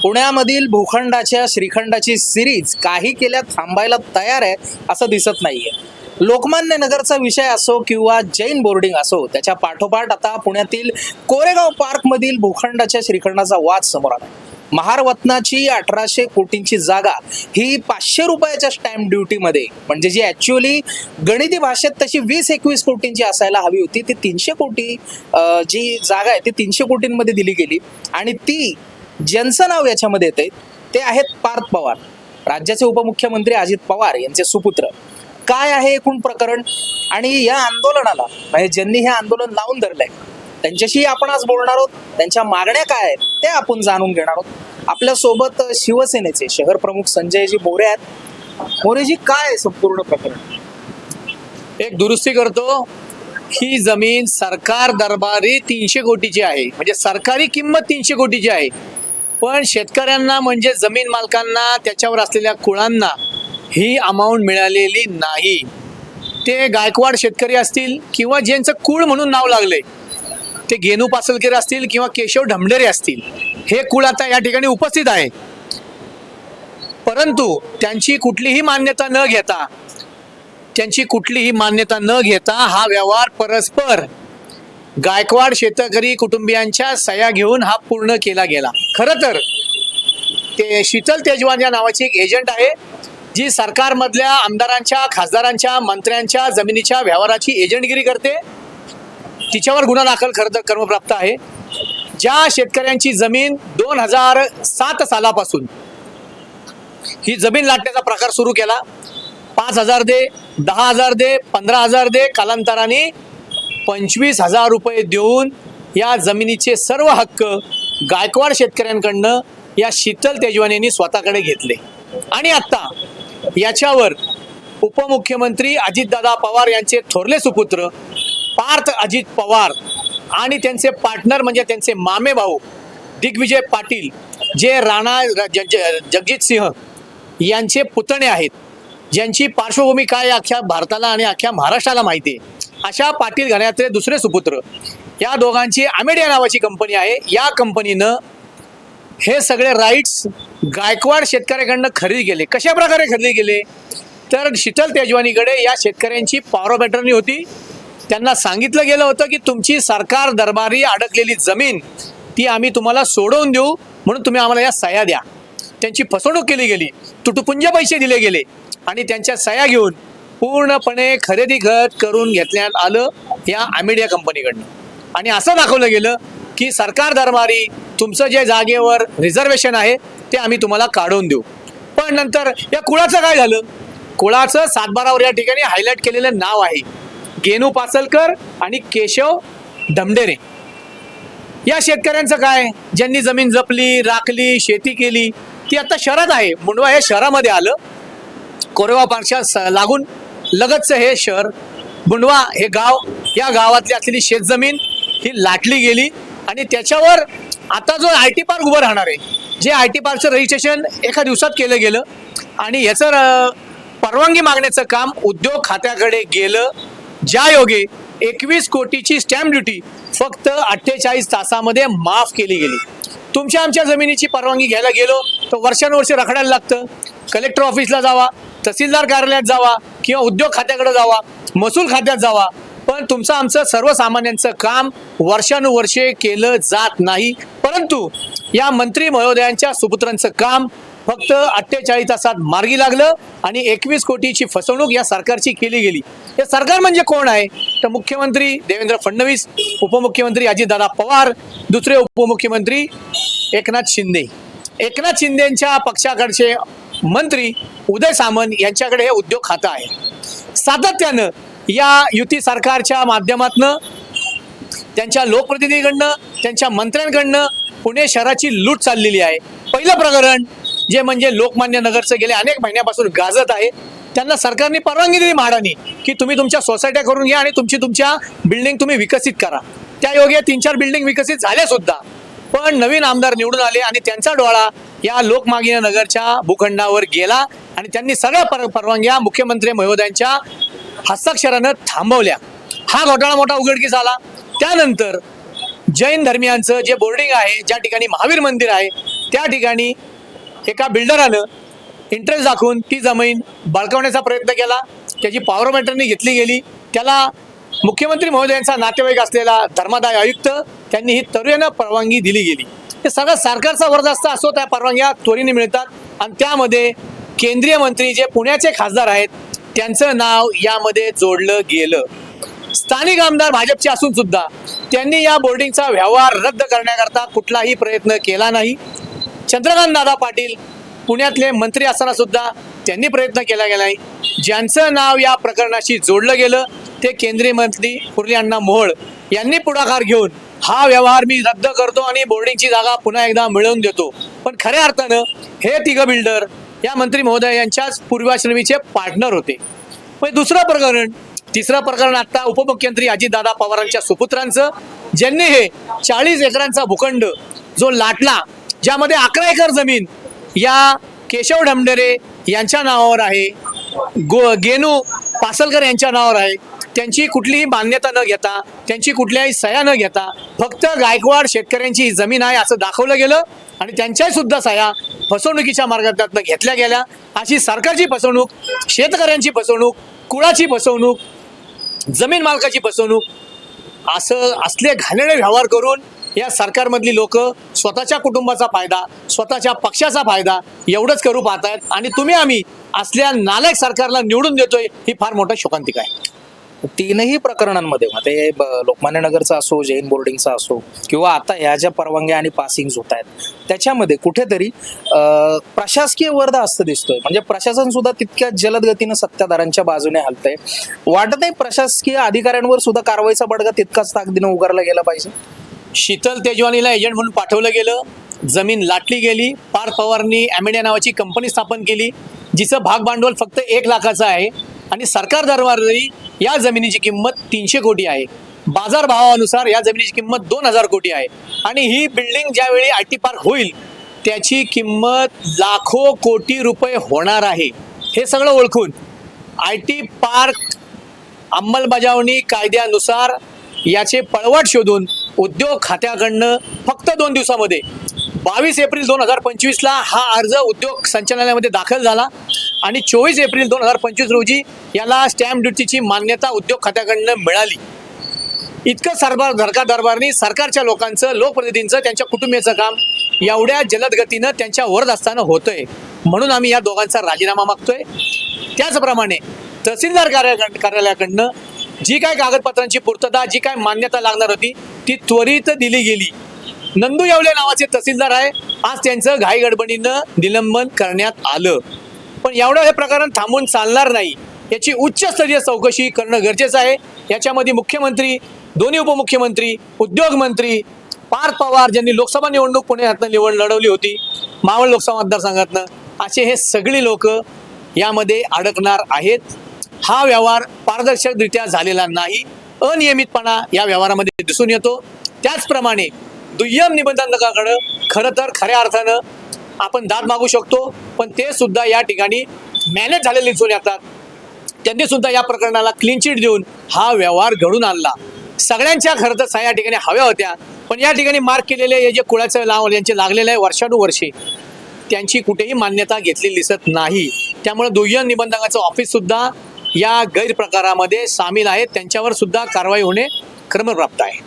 पुण्यामधील भूखंडाच्या श्रीखंडाची सिरीज काही केल्या थांबायला तयार आहे असं दिसत नाहीये. लोकमान्य नगरचा विषय असो किंवा जैन बोर्डिंग असो त्याच्या पाठोपाठ आता पुण्यातील कोरेगाव पार्कमधील भूखंडाच्या श्रीखंडाचा वाद समोर आला महारवतनाची अठराशे कोटींची जागा ही पाचशे रुपयाच्या स्टॅम्प ड्युटीमध्ये म्हणजे जी ॲक्च्युअली गणिती भाषेत तशी वीस एकवीस कोटींची असायला हवी होती ती तीनशे कोटी जी जागा आहे ती तीनशे कोटींमध्ये दिली गेली. आणि ती ज्यांचं नाव याच्यामध्ये येते ते आहेत पार्थ पवार. राज्याचे उपमुख्यमंत्री अजित पवार यांचे सुपुत्र. काय आहे एकूण प्रकरण? आणि या आंदोलनाला म्हणजे ज्यांनी हे आंदोलन लावून धरलंय त्यांच्याशी आपण आज बोलणार आहोत. त्यांच्या मागण्या काय आहेत ते आपण जाणून घेणार आहोत. आपल्यासोबत शिवसेनेचे शहर प्रमुख संजयजी मोरे आहेत. मोरेजी काय आहे संपूर्ण प्रकरण? एक दुरुस्ती करतो. ही जमीन सरकार दरबारी तीनशे कोटीची आहे. म्हणजे सरकारी किंमत तीनशे कोटीची आहे. पण शेतकऱ्यांना म्हणजे जमीन मालकांना त्याच्यावर असलेल्या कुळांना ही अमाऊंट मिळालेली नाही. ते गायकवाड शेतकरी असतील किंवा ज्यांचं कुळ म्हणून नाव लागले ते गेनू पासलकर असतील किंवा केशव ढमढेरे असतील हे कुळ आता या ठिकाणी उपस्थित आहे. परंतु त्यांची कुठलीही मान्यता न घेता त्यांची कुठलीही मान्यता न घेता हा व्यवहार परस्पर गायकवाड शेतकरी कुटुंबियांच्या सह्या घेऊन हा पूर्ण केला गेला. खरं तर ते शीतल तेजवान या नावाची एक एजंट आहे जी सरकारमधल्या आमदारांच्या खासदारांच्या मंत्र्यांच्या जमिनीच्या व्यवहाराची एजंटगिरी करते. तिच्यावर गुन्हा दाखल खरं तर कर्मप्राप्त आहे. ज्या शेतकऱ्यांची जमीन दोन हजार सात सालापासून ही जमीन लाटण्याचा प्रकार सुरू केला. पाच हजार दे दहा हजार दे पंधरा हजार दे कालांतराने पंचवीस हजार रुपये देऊन या जमिनीचे सर्व हक्क गायकवाड शेतकऱ्यांकडनं या शीतल तेजवान यांनी स्वतःकडे घेतले. आणि आत्ता याच्यावर उपमुख्यमंत्री अजितदादा पवार यांचे थोरले सुपुत्र पार्थ अजित पवार आणि त्यांचे पार्टनर म्हणजे त्यांचे मामे भाऊ दिग्विजय पाटील जे राणा जगजित सिंह यांचे पुतणे आहेत. ज्यांची पार्श्वभूमी काय अख्ख्या भारताला आणि अख्ख्या महाराष्ट्राला माहिती आहे. अशा पाटील घराण्याचे दुसरे सुपुत्र. या दोघांची आमेडिया नावाची कंपनी आहे. या कंपनीनं हे सगळे राईट्स गायकवाड शेतकऱ्याकडनं खरेदी केले. कशा प्रकारे खरेदी केले? तर शीतल तेजवानीकडे या शेतकऱ्यांची पॉवर ऑफ होती. त्यांना सांगितलं गेलं होतं की तुमची सरकार दरबारी अडकलेली जमीन ती आम्ही तुम्हाला सोडवून देऊ म्हणून तुम्ही आम्हाला या सह्या द्या. त्यांची फसवणूक केली गेली. तुटुपुंज पैसे दिले गेले आणि त्यांच्या सह्या घेऊन पूर्णपणे खरेदी खत करून घेतण्यात आलं या अमेडिया कंपनीकडनं. आणि असं दाखवलं गेलं की सरकार दरबारी तुमचं जे जागेवर रिझर्वेशन आहे ते आम्ही तुम्हाला काढून देऊ. पण नंतर या कुळाचं काय झालं? कुळाचं सातबारावर या ठिकाणी हायलाईट केलेलं नाव आहे. गेनू पासलकर आणि केशव धमडेरे या शेतकऱ्यांचं काय? ज्यांनी जमीन जपली राखली शेती केली ती आता शहरात आहे. मुंडवा हे शहरामध्ये आलं. कोरेगाव पार्कच्या लागून लगतचं हे शहर बुंडवा हे गाव या गावातली असलेली शेतजमीन ही लाटली गेली आणि त्याच्यावर आता जो आय टी पार्क उभं राहणार आहे जे आय टी पार्कचं रजिस्ट्रेशन एका दिवसात केलं गेलं आणि याचं परवानगी मागण्याचं काम उद्योग खात्याकडे गेलं ज्या योगे एकवीस कोटीची स्टॅम्प ड्युटी फक्त अठ्ठेचाळीस तासामध्ये माफ केली गेली. तुमच्या आमच्या जमिनीची परवानगी घ्यायला गेलो तर वर्षानुवर्षे रखडायला लागतं. कलेक्टर ऑफिसला जावा तहसीलदार कार्यालयात जावा किंवा उद्योग खात्याकडे जावा महसूल खात्यात जावा पण तुमचं आमचं सर्वसामान्यांचं काम वर्षानुवर्षे केलं जात नाही. परंतु या मंत्री महोदयांच्या सुपुत्रांचं काम फक्त अठ्ठेचाळीस तासात मार्गी लागलं आणि एकवीस कोटीची फसवणूक या सरकारची केली गेली. हे सरकार म्हणजे कोण आहे? तर मुख्यमंत्री देवेंद्र फडणवीस उपमुख्यमंत्री अजितदादा पवार दुसरे उपमुख्यमंत्री एकनाथ शिंदे. एकनाथ शिंदेच्या पक्षाकडचे मंत्री उदय सामंत यांच्याकडे हे उद्योग खातं आहे. सातत्यानं या युती सरकारच्या माध्यमातनं त्यांच्या लोकप्रतिनिधीकडनं त्यांच्या मंत्र्यांकडनं पुणे शहराची लूट चाललेली आहे. पहिलं प्रकरण जे म्हणजे लोकमान्य नगरचं गेले अनेक महिन्यापासून गाजत आहे त्यांना सरकारने परवानगी दिली म्हाडाने की तुम्ही तुमच्या सोसायट्या करून घ्या आणि तुमची तुमच्या बिल्डिंग तुम्ही विकसित करा. त्या योगे तीन चार बिल्डिंग विकसित झाल्या सुद्धा. पण नवीन आमदार निवडून आले आणि त्यांचा डोळा या लोकमान्य नगरच्या भूखंडावर गेला आणि त्यांनी सगळ्या पर परवानग्या मुख्यमंत्री महोदयांच्या हस्ताक्षरानं थांबवल्या. हा घोटाळा मोठा उघडकीस आला. त्यानंतर जैन धर्मियांचं जे बोर्डिंग आहे ज्या ठिकाणी महावीर मंदिर आहे त्या ठिकाणी एका बिल्डरानं इंटरेस्ट दाखवून ती जमीन बळकावण्याचा प्रयत्न केला. त्याची पॉवर मॅटरनी घेतली गेली. त्याला मुख्यमंत्री महोदयांचा नातेवाईक असलेला धर्मादाय आयुक्त त्यांनी ही तरुणांना परवानगी दिली गेली. हे सगळं सरकारचा वरदस्त असो त्या परवानग्या त्वरेने मिळतात. आणि त्यामध्ये केंद्रीय मंत्री जे पुण्याचे खासदार आहेत त्यांचं नाव यामध्ये जोडलं गेलं. स्थानिक आमदार भाजपचे असून सुद्धा त्यांनी या बोर्डिंगचा व्यवहार रद्द करण्याकरता कुठलाही प्रयत्न केला नाही. चंद्रकांत दादा पाटील पुण्यातले मंत्री असताना सुद्धा त्यांनी प्रयत्न केला गेला नाही. ज्यांचं नाव या प्रकरणाशी जोडलं गेलं ते केंद्रीय मंत्री पूर्वी अण्णा मोहोळ यांनी पुढाकार घेऊन हा व्यवहार मी रद्द करतो आणि बोर्डिंगची जागा पुन्हा एकदा मिळवून देतो. पण खऱ्या अर्थानं हे तिघ बिल्डर या मंत्री महोदय यांच्याच पूर्वाश्रमीचे पार्टनर होते. मग दुसरं प्रकरण तिसरं प्रकरण आता उपमुख्यमंत्री अजितदादा पवारांच्या सुपुत्रांचं ज्यांनी हे चाळीस एकरांचा भूखंड जो लाटला ज्यामध्ये अकरा एकर जमीन या केशव ढमडेरे यांच्या नावावर आहे गो गेनू पासलकर यांच्या नावावर आहे त्यांची कुठलीही मान्यता न घेता त्यांची कुठल्याही सह्या न घेता फक्त गायकवाड शेतकऱ्यांची जमीन आहे असं दाखवलं गेलं आणि त्यांच्याही सुद्धा सह्या फसवणुकीच्या मार्गातनं घेतल्या गेल्या. अशी सरकारची फसवणूक शेतकऱ्यांची फसवणूक कुळाची फसवणूक जमीन मालकाची फसवणूक असं असले घाणेरडे व्यवहार करून या सरकारमधली लोक स्वतःच्या कुटुंबाचा फायदा स्वतःच्या पक्षाचा फायदा एवढंच करू पाहतायत. आणि तुम्ही आम्ही असल्या नालायक सरकारला निवडून देतोय ही फार मोठा शोकांतिक आहे. तीनही प्रकरणांमध्ये मग ते ब- लोकमान्य नगरचा असो जैन बोर्डिंगचा असो किंवा आता ह्या ज्या परवानग्या आणि पासिंग होत आहेत त्याच्यामध्ये कुठेतरी प्रशासकीय वर्ध असतं दिसतोय. म्हणजे प्रशासन सुद्धा तितक्या जलद गतीनं सत्ताधारांच्या बाजूने हलतंय. वाटत नाही प्रशासकीय अधिकाऱ्यांवर सुद्धा कारवाईचा बडगा तितकाच ताकदीनं उगारला गेला पाहिजे? शीतल तेजवानीला एजंट म्हणून पाठवलं गेलं. जमीन लाटली गेली. पार्थ पवारनी ॲमेडिया नावाची कंपनी स्थापन केली. जिचं भाग भांडवल फक्त एक लाखाचं आहे. आणि सरकार दरबारी या जमिनीची किंमत तीनशे कोटी आहे. बाजार भावानुसार या जमिनीची किंमत दोन हजार कोटी आहे. आणि ही बिल्डिंग ज्यावेळी आय टी पार्क होईल त्याची किंमत लाखो कोटी रुपये होणार आहे. हे सगळं ओळखून आय टी पार्क अंमलबजावणी कायद्यानुसार याचे पळवाट शोधून उद्योग खात्याकडनं फक्त दोन दिवसामध्ये बावीस एप्रिल दोन हजार पंचवीसला हा अर्ज उद्योग संचालनालयामध्ये दाखल झाला. आणि चोवीस एप्रिल दोन हजार पंचवीस रोजी याला स्टॅम्प ड्युटीची मान्यता उद्योग खात्याकडनं मिळाली. इतकं सरकार धरका दरबारनी सरकारच्या लोकांचं लोकप्रतिनिधींचं त्यांच्या कुटुंबियाचं काम एवढ्या जलद गतीनं त्यांच्या वरद असताना होतंय. म्हणून आम्ही या दोघांचा राजीनामा मागतोय. त्याचप्रमाणे तहसीलदार कार्या कार्यालयाकडनं जी काय कागदपत्रांची पूर्तता जी काय मान्यता लागणार होती ती त्वरित दिली गेली. नंदू येवले नावाचे तहसीलदार आहे. आज त्यांचं घाई गडबडीनं निलंबन करण्यात आलं. पण एवढं हे प्रकरण थांबून चालणार नाही. याची उच्चस्तरीय चौकशी करणं गरजेचं आहे. याच्यामध्ये मुख्यमंत्री दोन्ही उपमुख्यमंत्री उद्योगमंत्री पार्थ पवार ज्यांनी लोकसभा निवडणूक पुण्यातनं निवड लढवली होती मावळ लोकसभा मतदारसंघातनं असे हे सगळी लोक यामध्ये अडकणार आहेत. हा व्यवहार पारदर्शकरित्या झालेला नाही. अनियमितपणा या व्यवहारामध्ये दिसून येतो. त्याचप्रमाणे दुय्यम निबंधकाकडं खरं तर खऱ्या अर्थानं आपण दाद मागू शकतो पण ते सुद्धा या ठिकाणी मॅनेज झालेले दिसून येतात. त्यांनी सुद्धा या प्रकरणाला क्लीन चिट देऊन हा व्यवहार घडून आणला. सगळ्यांच्या खरं तर या ठिकाणी हव्या होत्या पण या ठिकाणी मार्क केलेले हे जे कुळाचं नाव यांचे लागलेलं आहे वर्षानुवर्षे त्यांची कुठेही मान्यता घेतलेली दिसत नाही. त्यामुळे दुय्यम निबंधकाचं ऑफिस सुद्धा या गैरप्रकारामध्ये सामील आहेत त्यांच्यावर सुद्धा कारवाई होणे क्रमप्राप्त आहे.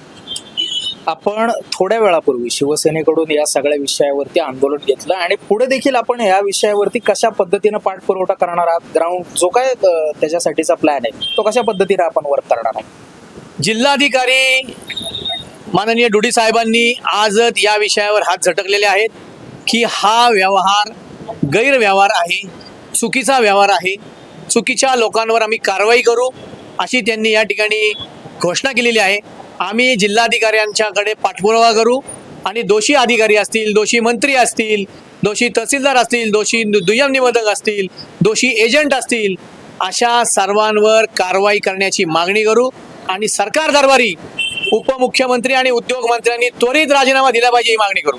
आपण थोड्या वेळापूर्वी शिवसेनेकडून या सगळ्या विषयावरती आंदोलन घेतलं आणि पुढे देखील आपण या विषयावरती कशा पद्धतीनं पाठपुरवठा करणार आहात? ग्राउंड जो काय त्याच्यासाठीचा प्लॅन आहे तो कशा पद्धतीने आपण वर्क करणार आहोत? जिल्हाधिकारी माननीय डुडी साहेबांनी आजच या विषयावर हात झटकलेले आहेत की हा व्यवहार गैरव्यवहार आहे चुकीचा व्यवहार आहे चुकीच्या लोकांवर आम्ही कारवाई करू अशी त्यांनी या ठिकाणी घोषणा केलेली आहे. आम्ही जिल्हाधिकाऱ्यांच्याकडे पाठपुरावा करू आणि दोषी अधिकारी असतील दोषी मंत्री असतील दोषी तहसीलदार असतील दोषी दुय्यम निबंधक असतील दोषी एजंट असतील अशा सर्वांवर कारवाई करण्याची मागणी करू आणि सरकार दरबारी उपमुख्यमंत्री आणि उद्योग मंत्र्यांनी त्वरित राजीनामा दिला पाहिजे ही मागणी करू.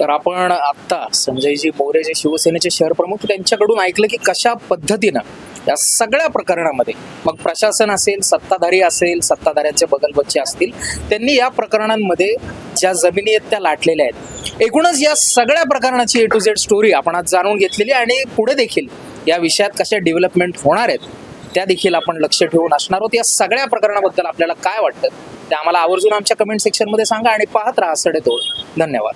तर आपण आत्ता संजयजी मोरे जे शिवसेनेचे शहर प्रमुख त्यांच्याकडून ऐकलं की कशा पद्धतीनं या सगळ्या प्रकरणामध्ये. मग प्रशासन असेल सत्ताधारी असेल सत्ताधाऱ्यांचे बगलबच्चे असतील त्यांनी या प्रकरणांमध्ये ज्या जमिनी आहेत त्या लाटलेल्या आहेत. एकूणच या सगळ्या प्रकरणाची ए टू झेड स्टोरी आपण आज जाणून घेतलेली आणि पुढे देखील या विषयात कशा डेव्हलपमेंट होणार आहेत त्या देखील आपण लक्ष ठेवून असणार आहोत. या सगळ्या प्रकरणाबद्दल आपल्याला काय वाटतं ते आम्हाला आवर्जून आमच्या कमेंट सेक्शनमध्ये सांगा आणि पाहत राहा सडेतोड धन्यवाद.